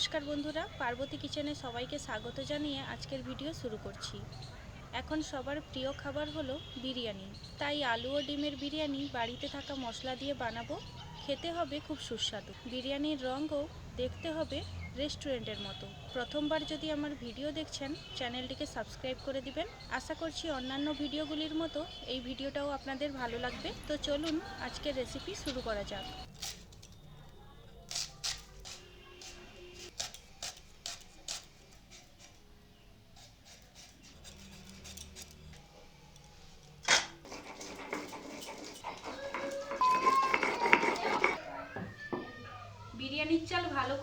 নমস্কার বন্ধুরা, পার্বতী কিচেনে সবাইকে স্বাগত জানিয়ে আজকের ভিডিও শুরু করছি। এখন সবার প্রিয় খাবার হলো বিরিয়ানি। তাই আলু ও ডিমের বিরিয়ানি বাড়িতে থাকা মশলা দিয়ে বানাবো। খেতে হবে খুব সুস্বাদু। বিরিয়ানির রঙও দেখতে হবে রেস্টুরেন্টের মতো। প্রথমবার যদি আমার ভিডিও দেখছেন, চ্যানেলটিকে সাবস্ক্রাইব করে দিবেন। আশা করছি অন্যান্য ভিডিওগুলির মতো এই ভিডিওটাও আপনাদের ভালো লাগবে। তো চলুন আজকের রেসিপি শুরু করা যাক।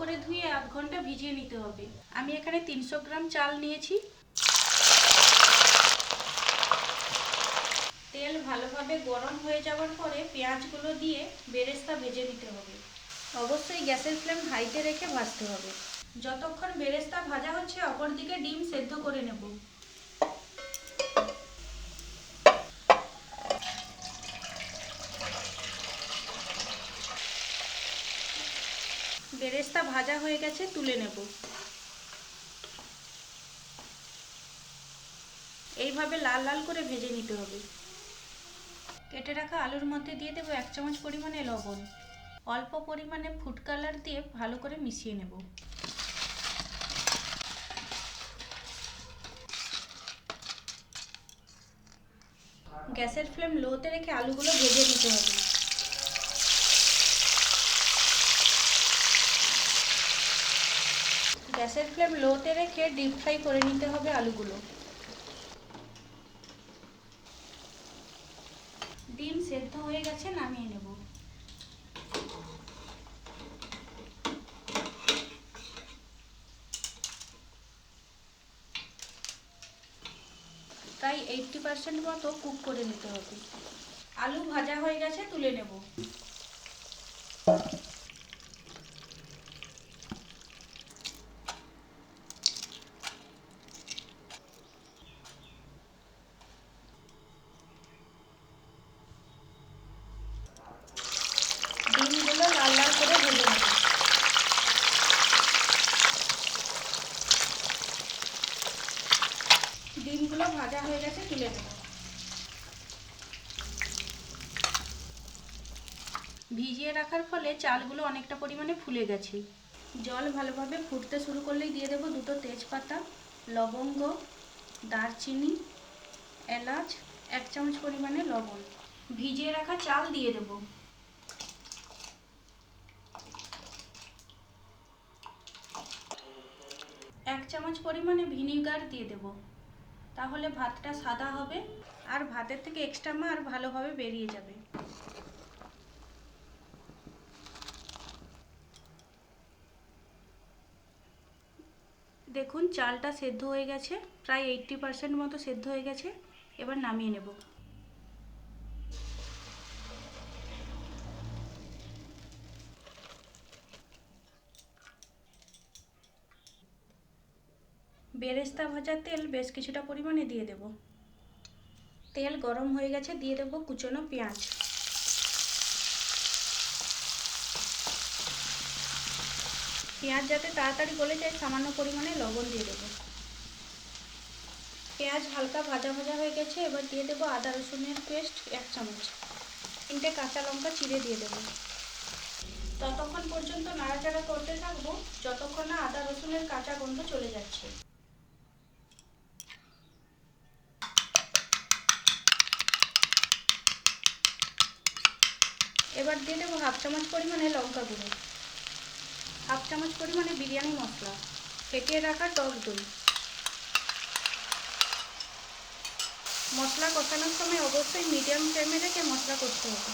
করে ধুয়ে আধ ঘণ্টা ভিজিয়ে নিতে হবে। আমি এখানে তিনশো গ্রাম চাল নিয়েছি। তেল ভালোভাবে গরম হয়ে যাওয়ার পরে পেঁয়াজগুলো দিয়ে বেরেস্তা ভেজে নিতে হবে। অবশ্যই গ্যাসের ফ্লেম হাইতে রেখে ভাজতে হবে। যতক্ষণ বেরেস্তা ভাজা হচ্ছে, অপরদিকে ডিম সেদ্ধ করে নেব। বেরেস্তা ভাজা হয়ে গেছে, তুলে নেব। এইভাবে লাল লাল করে ভেজে নিতে হবে। কেটে রাখা আলুর মধ্যে দিয়ে দেবো এক চামচ পরিমাণে লবণ। অল্প পরিমাণে ফুড কালার দিয়ে ভালো করে মিশিয়ে নেব। গ্যাসের ফ্লেম লোতে রেখে আলুগুলো ভেজে নিতে হবে। গ্যাসের ফ্লেম লোতে রেখে ডিপ ফ্রাই করে নিতে হবে আলুগুলো। ডিম সেদ্ধ হয়ে গেছে, নামিয়ে নেব। প্রায় এইটটি পার্সেন্ট মতো কুক করে নিতে হবে। আলু ভাজা হয়ে গেছে, তুলে নেব ডিমগুলো লাল লাল করে ভেজে নেব ডিমগুলো ভাজা হয়ে গেছে তুলে নেব ভিজিয়ে রাখার ফলে চালগুলো অনেকটা পরিমাণে ফুলে গেছে। জল ভালোভাবে ফুটতে শুরু করলেই দিয়ে দেবো দুটো তেজপাতা, লবঙ্গ, দারচিনি, এলাচ, এক চামচ পরিমাণে লবণ। ভিজিয়ে রাখা চাল দিয়ে দেবো। এক চামচ পরিমাণে ভিনিগার দিয়ে দেব। তাহলে ভাতটা সাদা হবে, আর ভাতের থেকে এক্সট্রা মার ভালোভাবে বেরিয়ে যাবে। দেখুন, চালটা সেদ্ধ হয়ে গেছে, প্রায় এইটটি পার্সেন্ট মতো সেদ্ধ হয়ে গেছে। এবার নামিয়ে নেব। বেরেস্তা ভাজা তেল বেশ কিছুটা পরিমাণে দিয়ে দেব। তেল গরম হয়ে গেছে, দিয়ে দেব কুচনো পেঁয়াজ। পেঁয়াজ যাতে তাড়াতাড়ি গলে যায়, সামান্য পরিমাণে লবণ দিয়ে দেব। পেঁয়াজ হালকা ভাজা ভাজা হয়ে গেছে, এবার দিয়ে দেবো আদা রসুনের পেস্ট এক চামচ। তিনটে কাঁচা লঙ্কা চিড়ে দিয়ে দেবো। ততক্ষণ পর্যন্ত নাড়াচাড়া করতে থাকব, যতক্ষণ না আদা রসুনের কাঁচা গন্ধ চলে যাচ্ছে। এবার দিয়ে দেবো হাফ চামচ পরিমাণে লঙ্কা গুঁড়ো। হাফ চামচ পরিমাণে বিরিয়ানি মশলা, ফেটিয়ে রাখা টক দই। মশলা কষানোর সময় অবশ্যই মিডিয়াম ফ্লেমে রেখে মশলা করতে হবে।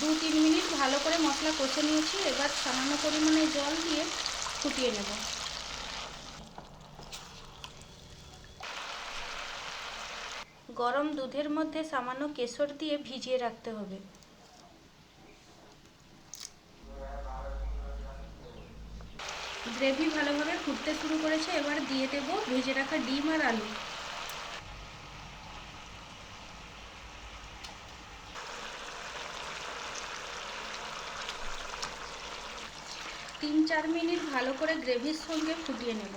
দু তিন মিনিট ভালো করে মশলা কষে নিয়েছি, এবার সামান্য পরিমাণে জল দিয়ে ফুটিয়ে নেব। গরম দুধের মধ্যে সামান্য কেশর দিয়ে ভিজিয়ে রাখতে হবে। গ্রেভি ভালোভাবে ফুটতে শুরু করেছে, এবার দিয়ে দেব ভেজে রাখা ডিম আর আলু। তিন চার মিনিট ভালো করে গ্রেভির সঙ্গে ফুটিয়ে নেব।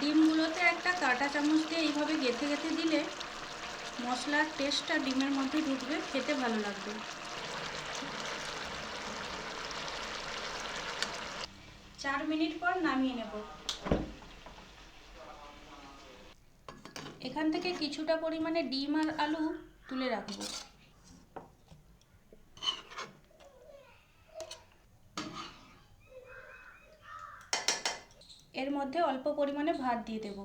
ডিমগুলোতে একটা কাঁটা চামচ দিয়ে এইভাবে গেঁথে গেঁথে দিলে মশলার টেস্টটা ডিমের মধ্যে ঢুকবে, খেতে ভালো লাগবে। চার মিনিট পর নামিয়ে নেব। এখান থেকে কিছুটা পরিমাণে ডিম আর আলু তুলে রাখব। মধ্যে অল্প পরিমাণে ভাত দিয়ে দেব।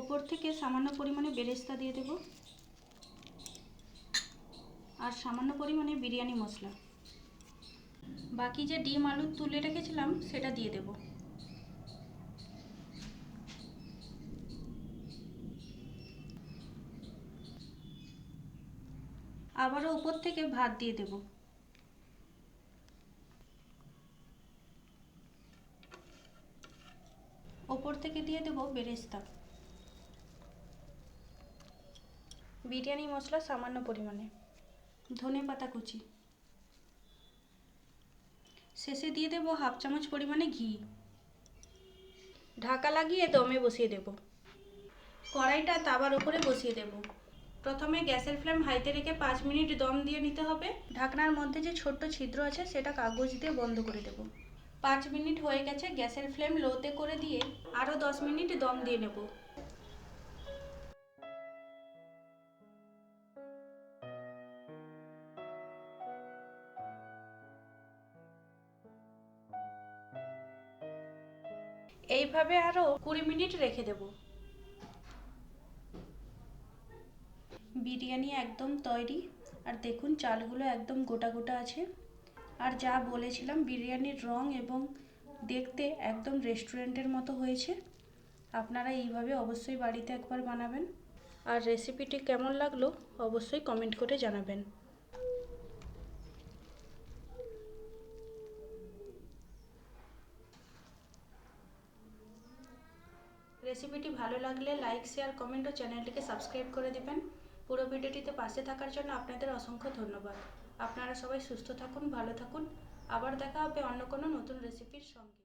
ওপর থেকে সামান্য পরিমাণে বেরেস্তা দিয়ে দেব। আর সামান্য পরিমাণে বিরিয়ানি মশলা। বাকি যে ডিম আলু তুলে রেখেছিলাম, সেটা দিয়ে দেব। আবারও উপর থেকে ভাত দিয়ে দেব। ওপর থেকে দিয়ে দেব বেরেস্তা। বিরিয়ানি মশলা সামান্য পরিমাণে। ধনে পাতা কুচি। শেষে দিয়ে দেব হাফ চামচ পরিমাণে ঘি। ঢাকা লাগিয়ে দমে বসিয়ে দেব। কড়াইটা তাবার উপরে বসিয়ে দেব। প্রথমে গ্যাসের ফ্লেম হাইতে রেখে পাঁচ মিনিট দম দিয়ে নিতে হবে। ঢাকনার মধ্যে যে ছোট্ট ছিদ্র আছে, সেটা কাগজ দিয়ে বন্ধ করে দেব। পাঁচ মিনিট হয়ে গেছে গ্যাসের ফ্লেম লোতে করে দিয়ে আরও দশ মিনিট দম দিয়ে নেব। এইভাবে আরও কুড়ি মিনিট রেখে দেব। বিরিয়ানি একদম তৈরি। আর দেখুন, চালগুলো একদম গোটা গোটা আছে। আর যা বলেছিলাম, বিরিয়ানির রং এবং দেখতে একদম রেস্টুরেন্টের মতো হয়েছে। আপনারা এইভাবে অবশ্যই বাড়িতে একবার বানাবেন। আর রেসিপিটি কেমন লাগল, অবশ্যই কমেন্ট করে জানাবেন। রেসিপিটি ভালো লাগলে লাইক, শেয়ার, কমেন্ট ও চ্যানেলটিকে সাবস্ক্রাইব করে দেবেন। পুরো ভিডিওটিতে পাশে থাকার জন্য আপনাদের অসংখ্য ধন্যবাদ। আপনারা সবাই সুস্থ থাকুন, ভালো থাকুন। আবার দেখা হবে অন্য কোনো নতুন রেসিপির সঙ্গে।